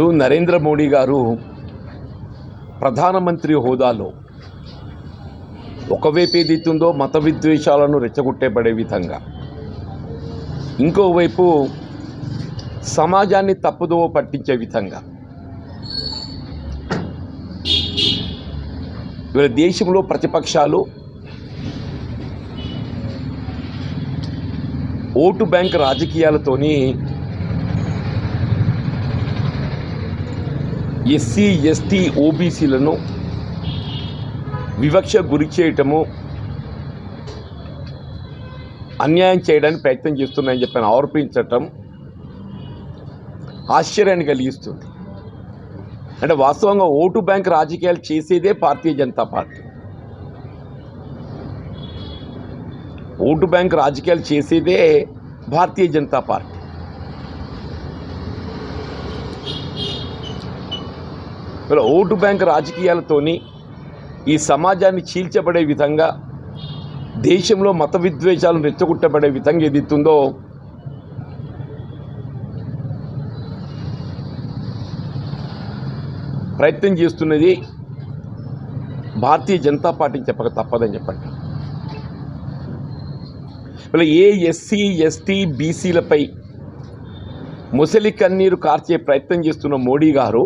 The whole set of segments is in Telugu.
ఇప్పుడు నరేంద్ర మోడీ గారు ప్రధానమంత్రి హోదాలో ఒకవైపు ఏదైతుందో మత విద్వేషాలను రెచ్చగొట్టేపడే విధంగా ఇంకోవైపు సమాజాన్ని తప్పుదోవ పట్టించే విధంగా. ఇవాళ దేశంలో ప్రతిపక్షాలు ఓటు బ్యాంక్ రాజకీయాలతోని ఎస్సీ ఎస్టీ ఓబీసీలను వివక్ష గురి చేయటము అన్యాయం చేయడానికి ప్రయత్నం చేస్తున్నాయని చెప్పని ఆరోపించటం ఆశ్చర్యాన్ని కలిగిస్తుంది. అంటే వాస్తవంగా ఓటు బ్యాంక్ రాజకీయాలు చేసేదే Bharatiya Janata Party. Vote bank రాజకీయాలు చేసేదే భారతీయ జనతా పార్టీ. ఇలా ఓటు బ్యాంక్ రాజకీయాలతోని ఈ సమాజాన్ని చీల్చబడే విధంగా దేశంలో మత విద్వేషాలను రెచ్చగొట్టబడే విధంగా ఏదిస్తుందో ప్రయత్నం చేస్తున్నది భారతీయ జనతా పార్టీని చెప్పక తప్పదని చెప్పండి. ఇలా ఏ ఎస్సీ ఎస్టీ బీసీలపై ముసలి కన్నీరు కార్చే ప్రయత్నం చేస్తున్న మోడీ గారు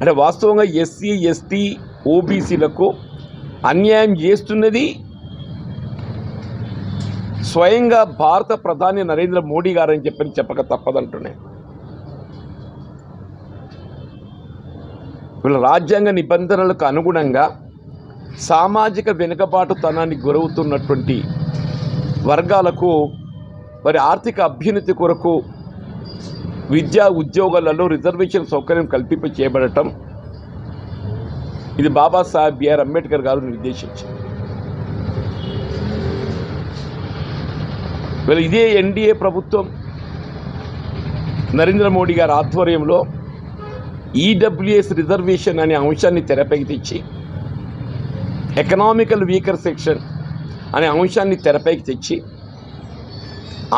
అంటే వాస్తవంగా ఎస్సీ ఎస్టీ ఓబీసీలకు అన్యాయం చేస్తున్నది స్వయంగా భారత ప్రధాని నరేంద్ర మోడీ గారని చెప్పని చెప్పక తప్పదంటున్నాయి. వీళ్ళ రాజ్యాంగ నిబంధనలకు అనుగుణంగా సామాజిక వెనుకబాటుతనాన్ని గురవుతున్నటువంటి వర్గాలకు వారి ఆర్థిక అభ్యున్నతి కొరకు విద్యా ఉద్యోగాలలో రిజర్వేషన్ సౌకర్యం కల్పింప చేయబడటం ఇది బాబాసాహెబ్ బిఆర్ అంబేద్కర్ గారు నిర్దేశించారు వీళ్ళ ఇదే ఎన్డీఏ ప్రభుత్వం. నరేంద్ర మోడీ గారి ఆధ్వర్యంలో ఈడబ్ల్యూఎస్ రిజర్వేషన్ అనే అంశాన్ని తెరపైకి తెచ్చి ఎకనామికల్ వీకర్ సెక్షన్ అనే అంశాన్ని తెరపైకి తెచ్చి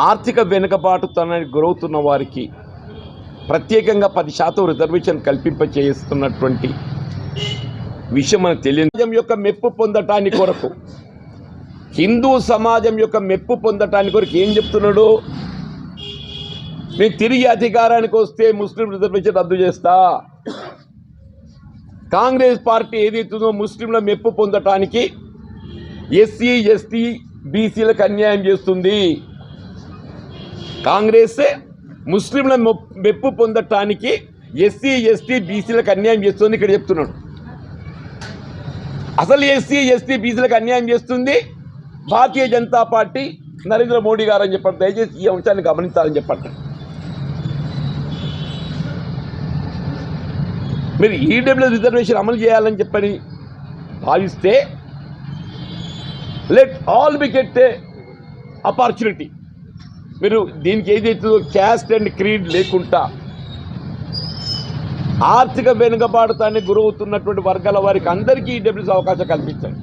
ఆర్థిక వెనుకబాటుతనానికి గురవుతున్న వారికి ప్రత్యేకంగా పది శాతం రిజర్వేషన్ కల్పింప చేస్తున్నటువంటి విషయం మనకు తెలియదు. యొక్క మెప్పు పొందటానికి కొరకు హిందూ సమాజం యొక్క మెప్పు పొందటానికి కొరకు ఏం చెప్తున్నాడు? నేను తిరిగి అధికారానికి వస్తే ముస్లిం రిజర్వేషన్ రద్దు చేస్తా. కాంగ్రెస్ పార్టీ ఏదైతుందో ముస్లింల మెప్పు పొందటానికి ఎస్సీ ఎస్టీ బీసీలకు అన్యాయం చేస్తుంది. కాంగ్రెస్ ముస్లింల మెప్పు పొందటానికి ఎస్సీ ఎస్టీ బీసీలకు అన్యాయం చేస్తుంది ఇక్కడ చెప్తున్నాడు. అసలు ఎస్సీ ఎస్టీ బీసీలకు అన్యాయం చేస్తుంది? భారతీయ జనతా పార్టీ నరేంద్ర మోడీ గారు అని చెప్పండి. దయచేసి ఈ అంశాన్ని గమనించాలని చెప్పండి. మీరు ఈడబ్ల్యూ రిజర్వేషన్ అమలు చేయాలని చెప్పని భావిస్తే let all be get a opportunity మీరు దీనికి ఏదైతుందో క్యాస్ట్ అండ్ క్రీడ్ లేకుండా ఆర్థిక వెనుకబాటుతాన్ని గురవుతున్నటువంటి వర్గాల వారికి అందరికీ ఈడబ్ల్యూస్ అవకాశం కల్పించండి.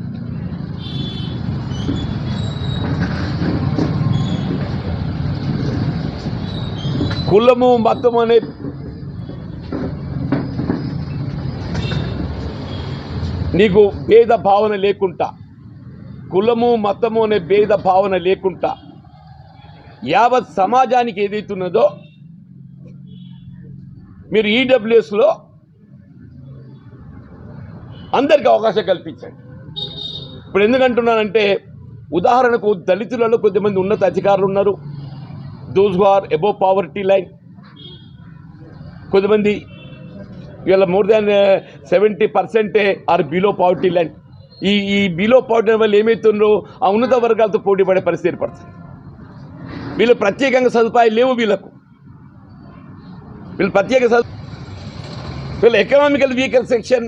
కులము మతం అనే నీకు భేద భావన లేకుండా కులము మతము అనే భేద భావన లేకుండా యావత్ సమాజానికి ఏదైతున్నదో మీరు ఈడబ్ల్యూఎస్లో అందరికీ అవకాశం కల్పించండి. ఇప్పుడు ఎందుకంటున్నానంటే ఉదాహరణకు దళితులలో కొద్దిమంది ఉన్నత అధికారులు ఉన్నారు. Those who are above poverty line కొద్దిమంది ఇవాళ మోర్ దాన్ సెవెంటీ పర్సెంటే ఆర్ బిలో పావర్టీ లైన్ ఈ ఈ బిలో పావర్టీ వల్ల ఏమవుతుందో ఆ ఉన్నత వర్గాలతో పోటీ పడే పరిస్థితి ఏర్పడుతుంది. వీళ్ళు ప్రత్యేకంగా సదుపాయాలు లేవు వీళ్ళకు. వీళ్ళు ప్రత్యేక సదు వీళ్ళు ఎకనామికల్ వీకర్ సెక్షన్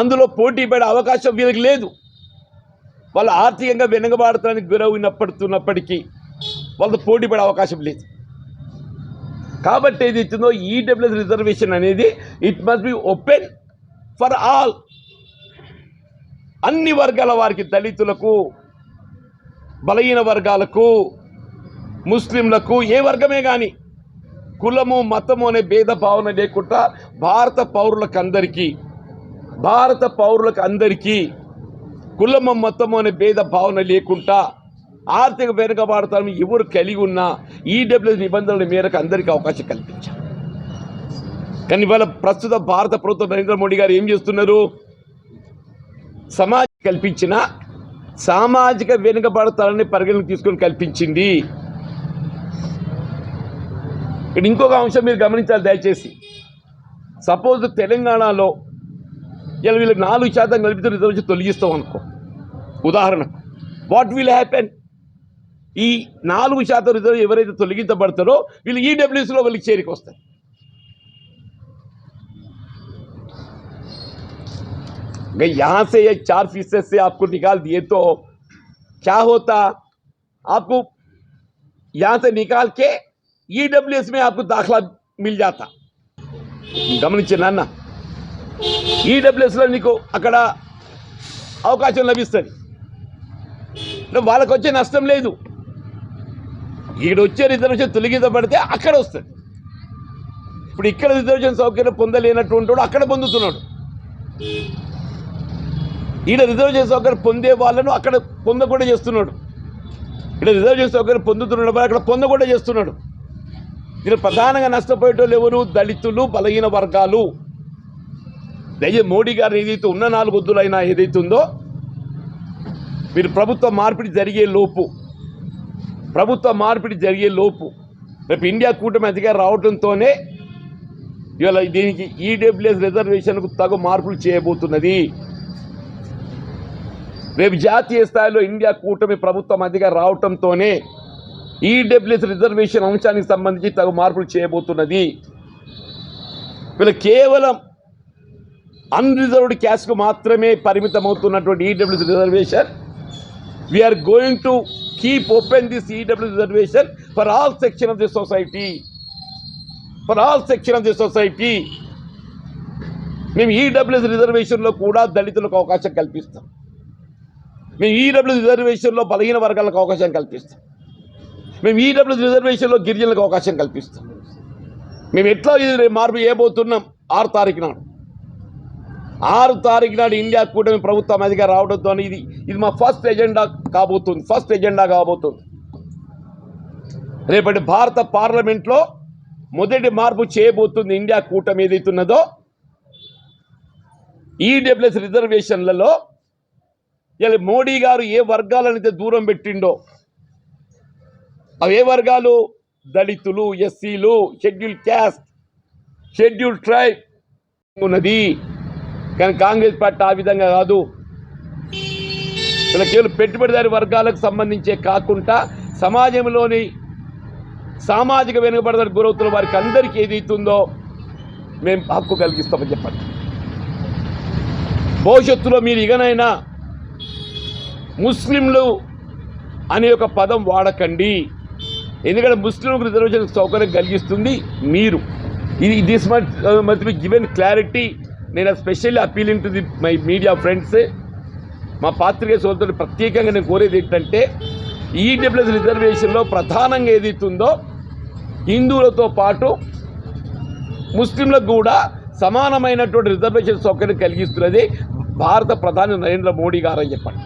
అందులో పోటీ పడే అవకాశం వీళ్ళకి లేదు. వాళ్ళు ఆర్థికంగా వెనుకబాడటానికి గురవునప్పడుతున్నప్పటికీ వాళ్ళతో పోటీ పడే అవకాశం లేదు. కాబట్టి ఏది ఇచ్చిందో ఈడబ్ల్యూఎస్ రిజర్వేషన్ అనేది it must be open for all అన్ని వర్గాల వారికి దళితులకు బలహీన వర్గాలకు ముస్లింలకు ఏ వర్గమే కానీ కులము మతము అనే భేద భావన లేకుండా భారత పౌరులకు అందరికీ భారత పౌరులకు అందరికీ కులము మతము అనే భేద భావన లేకుండా ఆర్థిక వెనుకబాటుతనం ఎవరు కలిగి ఉన్నా ఈడబ్ల్యూఎస్ నిబంధనల మేరకు అందరికీ అవకాశం కల్పించారు కానీ ఇవాళ ప్రస్తుత భారత ప్రభుత్వం నరేంద్ర మోడీ గారు ఏం చేస్తున్నారు? సమాజం కల్పించిన సామాజిక వెనుకబడతారని పరిగణకు తీసుకొని కల్పించింది. ఇక్కడ ఇంకొక అంశం మీరు గమనించాలి దయచేసి. సపోజ్ తెలంగాణలో ఇలా వీళ్ళకి నాలుగు శాతం కలిపితే రిజర్వేషన్ తొలగిస్తాం అనుకో. ఉదాహరణ వాట్ విల్ హ్యాపెన్ ఈ నాలుగు శాతం రిజర్వ్ ఎవరైతే తొలగించబడతారో వీళ్ళు ఈడబ్ల్యూసీలో వీళ్ళకి చేరికి వస్తారు. अगर यहाँ से ये चार फीसद से आपको निकाल दिए तो क्या होता आपको यहाँ से निकाल के ईडब्ल्यूएस में आपको दाखला मिल जाता గమనించిన నాన్న ఈడబ్ల్యూఎస్లో నీకు అక్కడ అవకాశం లభిస్తుంది నువ్వు వాళ్ళకి వచ్చే నష్టం లేదు ఈడ వచ్చే రిజర్వేషన్ తొలగించబడితే అక్కడ వస్తుంది ఇప్పుడు ఇక్కడ రిజర్వేషన్ సౌకర్యం పొందలేనటువంటి వాడు అక్కడ పొందుతున్నాడు ఈయన రిజర్వ్ చేసే సౌకర్యం పొందే వాళ్ళను అక్కడ పొందకుండా చేస్తున్నాడు. ఇక్కడ చేసే సౌకర్యం పొందుతున్నాడు అక్కడ పొందకుండా చేస్తున్నాడు. దీని ప్రధానంగా నష్టపోయేటోళ్ళు ఎవరు? దళితులు బలహీన వర్గాలు. దయ మోడీ గారు ఏదైతే ఉన్న నాలుగు వద్దులైనా ఏదైతే ఉందో మీరు ప్రభుత్వ మార్పిడి జరిగే లోపు ప్రభుత్వ మార్పిడి జరిగే లోపు రేపు ఇండియా కూటమి అధికారం రావడంతోనే ఇవాళ దీనికి ఈడబ్ల్యూఎస్ రిజర్వేషన్కు తగు మార్పులు చేయబోతున్నది. రేపు జాతీయ స్థాయిలో ఇండియా కూటమి ప్రభుత్వం అధిగా రావటంతోనే ఈడబ్ల్యూఎస్ రిజర్వేషన్ అంశానికి సంబంధించి తగు మార్పులు చేయబోతున్నది. వీళ్ళు కేవలం అన్రిజర్వ్డ్ క్యాస్ట్కు మాత్రమే పరిమితమవుతున్నటువంటి EWS reservation. We're going to keep open this EWS reservation for all section of the society for all section of the society మేము ఈడబ్ల్యూఎస్ రిజర్వేషన్లో కూడా దళితులకు అవకాశం కల్పిస్తాం. మేము ఈడబ్ల్యూ రిజర్వేషన్లో బలహీన వర్గాలకు అవకాశం కల్పిస్తాం. మేము ఈడబ్ల్యూ రిజర్వేషన్లో గిరిజనులకు అవకాశం కల్పిస్తాం. మేము ఎట్లా మార్పు చేయబోతున్నాం ఆరు తారీఖు నాడు. ఆరు తారీఖు నాడు ఇండియా కూటమి ప్రభుత్వం అధికారం రావడంతో ఇది ఇది మా ఫస్ట్ ఎజెండా కాబోతుంది. ఫస్ట్ ఎజెండా కాబోతుంది. రేపటి భారత పార్లమెంట్లో మొదటి మార్పు చేయబోతుంది ఇండియా కూటమి ఏదైతున్నదో ఈడబ్ల్యూఎస్ రిజర్వేషన్లలో ఇలా మోడీ గారు ఏ వర్గాలనైతే దూరం పెట్టిండో అవి ఏ వర్గాలు? దళితులు ఎస్సీలు షెడ్యూల్ క్యాస్ట్ షెడ్యూల్ ట్రైబ్ ఉన్నది. కానీ కాంగ్రెస్ పార్టీ ఆ విధంగా కాదు. ఇలా కేవలం పెట్టుబడిదారి వర్గాలకు సంబంధించే కాకుండా సమాజంలోని సామాజిక వెనుకబడదని గురవుతున్న వారికి అందరికీ ఏదైతుందో మేము హక్కు కలిగిస్తామని చెప్పండి. భవిష్యత్తులో మీరు ఇకనైనా ముస్లింలు అనే ఒక పదం వాడకండి. ఎందుకంటే ముస్లింలకు రిజర్వేషన్ సౌకర్యం కలిగిస్తుంది మీరు. ఇది this much must be given clarity నేను specially appealing to the my media friends మా పాత్రికేయ సోదరుడు ప్రత్యేకంగా నేను కోరేది ఏంటంటే ఈడబ్ల్యూఎస్ రిజర్వేషన్లో ప్రధానంగా ఏదైతుందో హిందువులతో పాటు ముస్లింలకు కూడా సమానమైనటువంటి రిజర్వేషన్ సౌకర్యం కలిగిస్తున్నది భారత ప్రధాని నరేంద్ర మోడీ గారు అని చెప్పండి.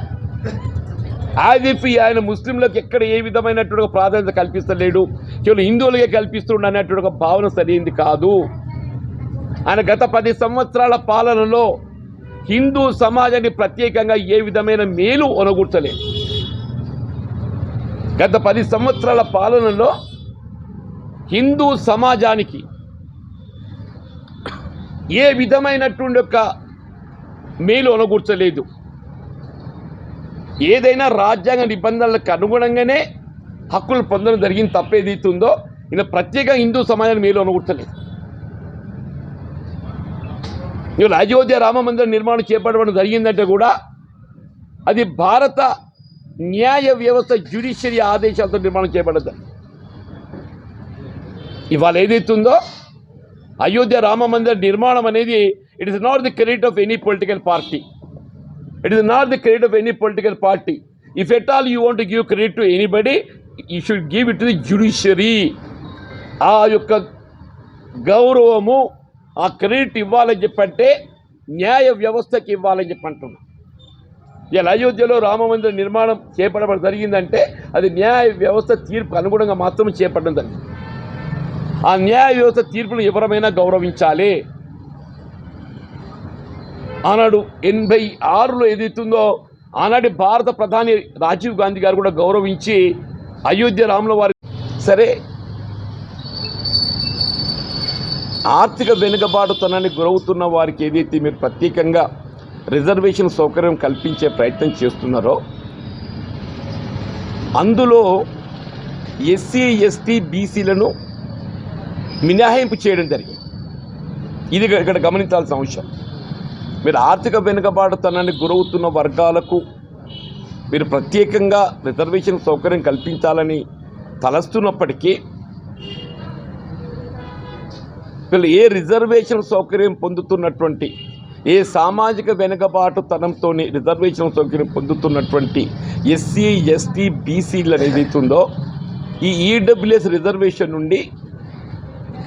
యాజ్ ఆయన ముస్లింలకు ఎక్కడ ఏ విధమైనటువంటి ఒక ప్రాధాన్యత కల్పిస్తలేడు కేవలం హిందువులకే కల్పిస్తుండ అనేటువంటి ఒక భావన సరైంది కాదు. ఆయన గత పది సంవత్సరాల పాలనలో హిందూ సమాజాన్ని ప్రత్యేకంగా ఏ విధమైన మేలు ఒనగూర్చలేదు గత పది సంవత్సరాల పాలనలో హిందూ సమాజానికి ఏ విధమైనటువంటి యొక్క మేలు ఒనగూర్చలేదు. ఏదైనా రాజ్యాంగ నిబంధనలకు అనుగుణంగానే హక్కులు పొందడం జరిగింది తప్పేదైతుందో ఈయన ప్రత్యేక హిందూ సమాజాన్ని మేలు అనుకుంటలేదు ఇవాళ అయోధ్య రామ మందిరం నిర్మాణం చేపట్టడం జరిగిందంటే కూడా అది భారత న్యాయ వ్యవస్థ జ్యుడిషియరీ ఆదేశాలతో నిర్మాణం చేయబడదు ఇవాళ ఏదైతుందో అయోధ్య రామ మందిర నిర్మాణం అనేది it is not the credit of any political party it is not the credit of any political party if at all you want give credit to anybody you should give it to the judiciary ఆ యొక్క గౌరవము ఆ క్రెడిట్ ఇవ్వాలని చెప్పంటే న్యాయ వ్యవస్థకి ఇవ్వాలని చెప్పి అంటున్నాం. ఇలా అయోధ్యలో రామమందిర నిర్మాణం చేపట్టడం జరిగిందంటే అది న్యాయ వ్యవస్థ తీర్పు అనుగుణంగా మాత్రమే చేపట్టడం జరిగింది. ఆ న్యాయ వ్యవస్థ తీర్పును ఎవరమైనా గౌరవించాలి? ఆనాడు ఎనభై ఆరులో ఏదైతుందో ఆనాటి భారత ప్రధాని రాజీవ్ గాంధీ గారు కూడా గౌరవించి అయోధ్య రాముల వారి సరే ఆర్థిక వెనుకబాటుతనానికి గురవుతున్న వారికి ఏదైతే మీరు ప్రత్యేకంగా రిజర్వేషన్ సౌకర్యం కల్పించే ప్రయత్నం చేస్తున్నారో అందులో ఎస్సీ ఎస్టీ బీసీలను మినహాయింపు చేయడం జరిగింది. ఇది ఇక్కడ గమనించాల్సిన అంశం. మీరు ఆర్థిక వెనుకబాటుతనానికి గురవుతున్న వర్గాలకు మీరు ప్రత్యేకంగా రిజర్వేషన్ సౌకర్యం కల్పించాలని తలస్తున్నప్పటికీ వీళ్ళు ఏ రిజర్వేషన్ సౌకర్యం పొందుతున్నటువంటి ఏ సామాజిక వెనుకబాటుతనంతో రిజర్వేషన్ సౌకర్యం పొందుతున్నటువంటి ఎస్సీ ఎస్టీ బీసీలు అనేది ఉందో ఈ ఈడబ్ల్యూఎస్ రిజర్వేషన్ నుండి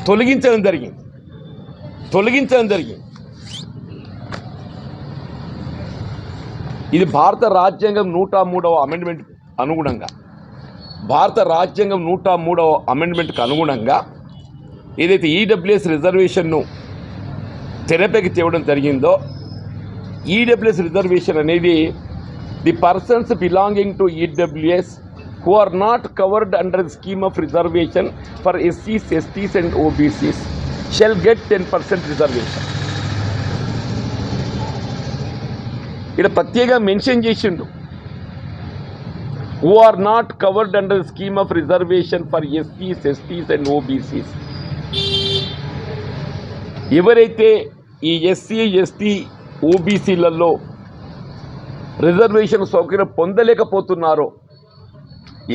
తొలగించడం జరిగింది. తొలగించడం జరిగింది. ఇది భారత రాజ్యాంగం నూట మూడవ అమెండ్మెంట్ అనుగుణంగా. భారత రాజ్యాంగం నూట మూడవ అమెండ్మెంట్కి అనుగుణంగా ఏదైతే ఈడబ్ల్యూఎస్ రిజర్వేషన్ను తెరపైకి తేవడం జరిగిందో ఈడబ్ల్యూఎస్ రిజర్వేషన్ అనేది the persons belonging to EWS who are not covered under the scheme of reservation for ఎస్సీస్ STs and OBCs shall get ten percent reservation ఇక్కడ ప్రత్యేకంగా మెన్షన్ చేసిండు. Who are not covered under scheme of reservation for ఎస్సీస్ STs and OBCs ఎవరైతే ఈ ఎస్సీ ఎస్టీ ఓబీసీలలో రిజర్వేషన్ సౌకర్యం పొందలేకపోతున్నారో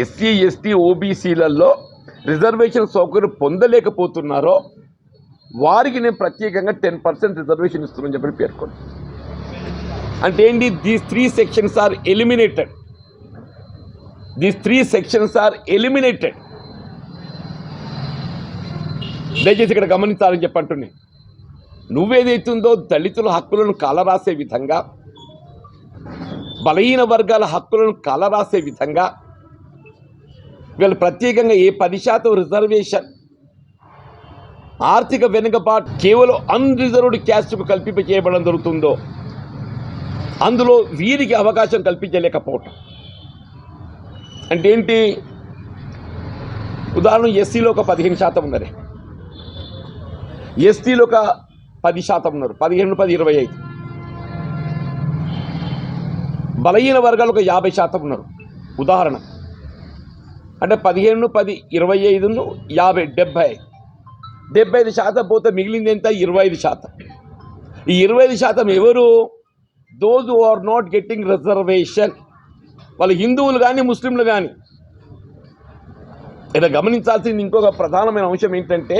ఎస్సీ ఎస్టీ ఓబీసీలలో రిజర్వేషన్ సౌకర్యం పొందలేకపోతున్నారో వారికి నేను ప్రత్యేకంగా టెన్ పర్సెంట్ రిజర్వేషన్ ఇస్తున్నాను చెప్పి పేర్కొన్నాను. అంటే ఏంటి? These three sections are eliminated these three sections are eliminated దయచేసి ఇక్కడ గమనించాలని చెప్పంటున్నాను నువ్వేదైతుందో దళితుల హక్కులను కలరాసే విధంగా బలహీన వర్గాల హక్కులను కలరాసే విధంగా వీళ్ళు ప్రత్యేకంగా ఏ పది శాతం రిజర్వేషన్ ఆర్థిక వెనుకబాటు కేవలం అన్రిజర్వ్డ్ క్యాస్ట్కు కల్పింప చేయబడడం జరుగుతుందో అందులో వీరికి అవకాశం కల్పించలేకపోవటం. అంటే ఏంటి? ఉదాహరణ ఎస్సీలో ఒక పదిహేను శాతం ఉన్నారు ఎస్టీలో ఒక పది శాతం ఉన్నారు. పదిహేను పది ఇరవై ఐదు. బలహీన వర్గాలు ఒక యాభై శాతం ఉన్నారు. ఉదాహరణ. అంటే పదిహేను పది ఇరవై ఐదును యాభై డెబ్భై డెబ్బై ఐదు శాతం పోతే మిగిలింది ఎంత? ఇరవై ఐదు శాతం. ఈ ఇరవై ఐదు శాతం ఎవరు? Those are not getting reservation వాళ్ళు హిందువులు కానీ ముస్లింలు కానీ ఇక్కడ గమనించాల్సింది ఇంకొక ప్రధానమైన అంశం ఏంటంటే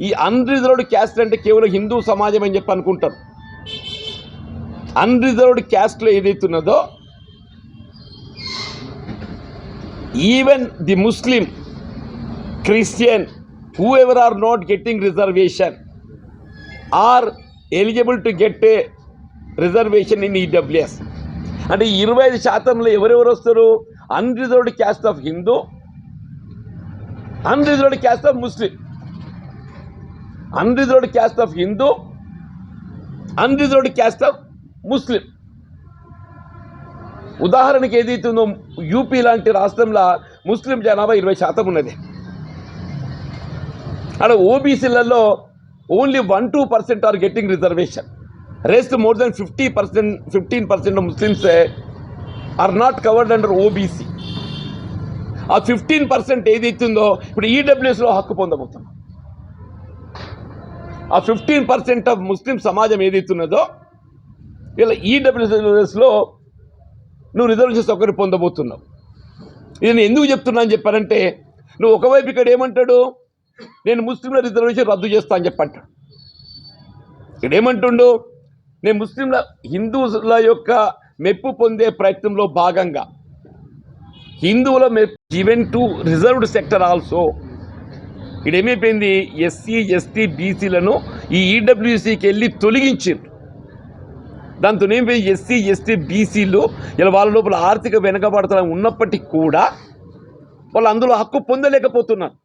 ఈ అన్రిజర్వ్డ్ క్యాస్ట్ అంటే కేవలం హిందూ సమాజం అని చెప్పి అనుకుంటారు. అన్రిజర్వ్డ్ క్యాస్ట్లో ఏదైతున్నదో even the Muslim Christian who ever are not getting reservation are eligible to get a reservation in EWS అంటే ఇరవై ఐదు శాతంలో ఎవరెవరు వస్తారు? Unreserved caste of Hindu unreserved caste of Muslim unreserved caste of Hindu unreserved caste of Muslim ఉదాహరణకి ఏదైతుందో యూపీ లాంటి రాష్ట్రంలో ముస్లిం జనాభా ఇరవై శాతం ఉన్నది. అక్కడ ఓబీసీలలో only one two percent are getting reservation rest more then fifty percent fifteen percent Muslims are not covered under OBC ఆ ఫిఫ్టీన్ పర్సెంట్ ఏదైతుందో ఇప్పుడు ఈడబ్ల్యూఎస్లో హక్కు పొందబోతున్నాం. ఆ ఫిఫ్టీన్ పర్సెంట్ ఆఫ్ ముస్లిం సమాజం ఏదైతున్నదో ఇలా ఈడబ్ల్యూఎస్లో నువ్వు రిజర్వేషన్ సౌకర్యం పొందబోతున్నావు. ఇది నేను ఎందుకు చెప్తున్నా అని చెప్పారంటే నువ్వు ఒకవైపు ఇక్కడ ఏమంటాడు? నేను ముస్లింల రిజర్వేషన్ రద్దు చేస్తా అని చెప్పంటాడు. ఇక్కడ ఏమంటుండు? నేను ముస్లింల హిందువుల యొక్క మెప్పు పొందే ప్రయత్నంలో భాగంగా హిందువుల మెప్పు even to reserved sector also ఇక్కడ ఏమైపోయింది ఎస్సీ ఎస్టీ బీసీలను ఈ ఈడబ్ల్యూసీకి వెళ్ళి తొలగించారు దాంతో ఏమైపోయింది? ఎస్సీ ఎస్టీ బీసీలు ఇలా వాళ్ళ లోపల ఆర్థిక వెనుకబడతనం ఉన్నప్పటికీ కూడా వాళ్ళు అందులో హక్కు పొందలేకపోతున్నారు.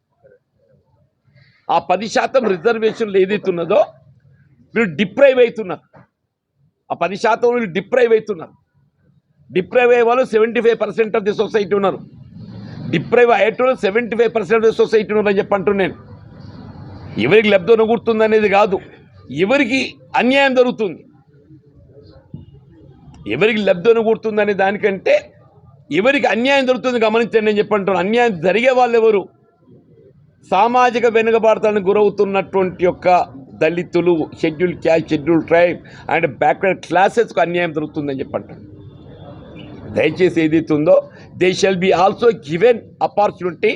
ఆ పది శాతం రిజర్వేషన్లు ఏదైతే ఉన్నదో వీళ్ళు డిప్రైవ్ అవుతున్నారు. ఆ పది శాతం వీళ్ళు డిప్రైవ్ అవుతున్నారు. డిప్రైవ్ అయ్యే వాళ్ళు seventy five percent of the society ఉన్నారు. Deprive అయ్యేటోళ్ళు seventy five percent of the society ఉన్నారని చెప్పి నేను. ఎవరికి లబ్ధి కూర్తుంది అనేది కాదు. ఎవరికి అన్యాయం జరుగుతుంది? ఎవరికి లబ్ధి కూర్తుంది అనే దానికంటే ఎవరికి అన్యాయం జరుగుతుంది గమనించండి నేను చెప్పంటున్నాను అన్యాయం జరిగే వాళ్ళు ఎవరు? సామాజిక వెనుకబాటుతానికి గురవుతున్నటువంటి యొక్క దళితులు schedule caste schedule tribe and backward క్లాసెస్కు అన్యాయం జరుగుతుందని చెప్పంటాను దయచేసి ఏదైతే ఉందో they shall be also given opportunity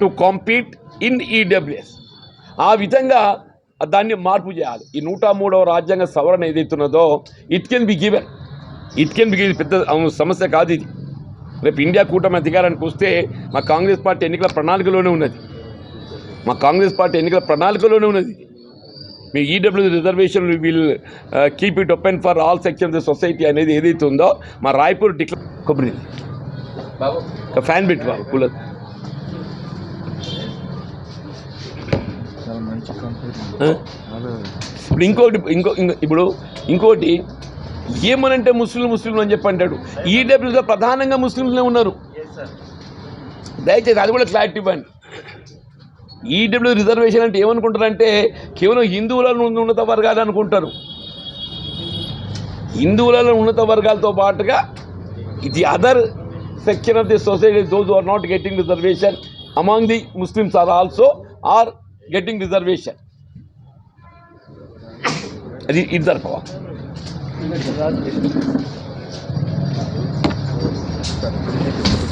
to compete in EWS ఆ విధంగా దాన్ని మార్పు చేయాలి. ఈ నూట మూడవ రాజ్యాంగ సవరణ ఏదైతే ఉన్నదో it can be given it can be given పెద్ద అవును, సమస్య కాదు ఇది. రేపు ఇండియా కూటమి అధికారానికి వస్తే మా కాంగ్రెస్ పార్టీ ఎన్నికల ప్రణాళికలోనే ఉన్నది. మా కాంగ్రెస్ పార్టీ ఎన్నికల ప్రణాళికలోనే ఉన్నది. మీ E EW reservation will keep it open for all section of the society అనేది ఏదైతే ఉందో మా రాయ్పూర్ డిక్లర్ కొబ్బరి బాబు. ఫ్యాన్ పెట్టి బాబు కూలర్. ఇప్పుడు ఇంకోటి ఇంకో ఇంకో- ఇప్పుడు ఇంకోటి ఏమనంటే ముస్లిం ముస్లింలు అని చెప్పి అంటాడు. ఈడబ్ల్యూలో ప్రధానంగా ముస్లింలే ఉన్నారు. దయచేసి అది కూడా క్లారిటీ ఇవ్వండి. ఈడబ్ల్యూ రిజర్వేషన్ అంటే ఏమనుకుంటారంటే కేవలం హిందువులను ఉన్నత వర్గాలు అనుకుంటారు హిందువులలో ఉన్నత వర్గాలతో పాటుగా the other section of the society those are not getting reservation among the Muslims are also are getting reservation అది ఇది you.